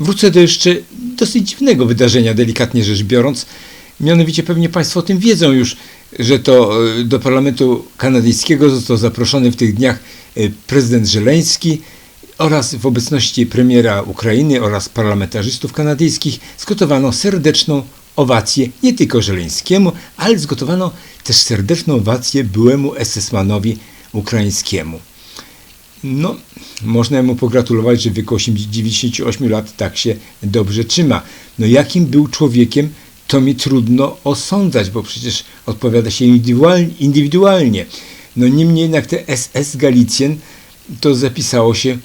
Wrócę do jeszcze dosyć dziwnego wydarzenia, delikatnie rzecz biorąc. Mianowicie pewnie Państwo o tym wiedzą już, że to e, do parlamentu kanadyjskiego został zaproszony w tych dniach e, prezydent Żeleński oraz w obecności premiera Ukrainy oraz parlamentarzystów kanadyjskich zgotowano serdeczną owację nie tylko Żeleńskiemu, ale zgotowano też serdeczną owację byłemu SS-manowi ukraińskiemu. No, można mu pogratulować, że w wieku 80 98 lat tak się dobrze trzyma. No jakim był człowiekiem, to mi trudno osądzać, bo przecież odpowiada się indywidualnie. No niemniej jednak te SS Galicjen to zapisało się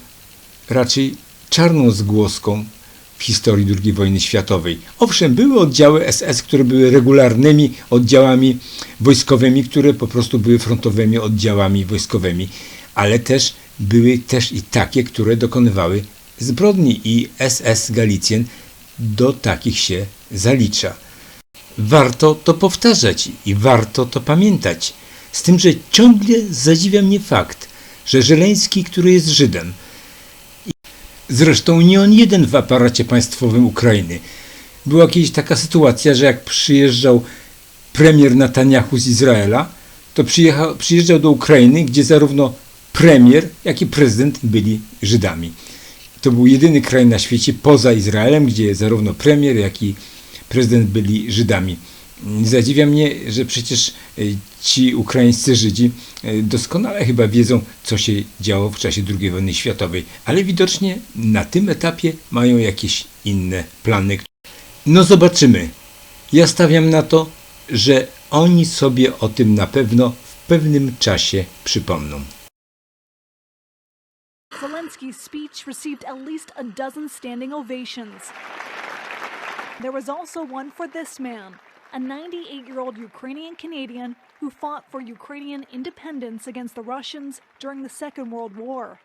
raczej czarną zgłoską w historii II wojny światowej. Owszem, były oddziały SS, które były regularnymi oddziałami wojskowymi, które po prostu były frontowymi oddziałami wojskowymi, ale też były też i takie, które dokonywały zbrodni i SS Galicjen do takich się zalicza. Warto to powtarzać i warto to pamiętać. Z tym, że ciągle zadziwia mnie fakt, że Żeleński, który jest Żydem, Zresztą nie on jeden w aparacie państwowym Ukrainy. Była kiedyś taka sytuacja, że jak przyjeżdżał premier Netanyahu z Izraela, to przyjechał, przyjeżdżał do Ukrainy, gdzie zarówno premier, jak i prezydent byli Żydami. To był jedyny kraj na świecie poza Izraelem, gdzie zarówno premier, jak i prezydent byli Żydami. Zadziwia mnie, że przecież y, ci ukraińscy Żydzi y, doskonale chyba wiedzą, co się działo w czasie II wojny światowej, ale widocznie na tym etapie mają jakieś inne plany. No zobaczymy. Ja stawiam na to, że oni sobie o tym na pewno w pewnym czasie przypomną. Zelensky's speech received at least a dozen standing ovations. There was also one for this man, a 98 year old Ukrainian Canadian who fought for Ukrainian independence against the Russians during the Second World War.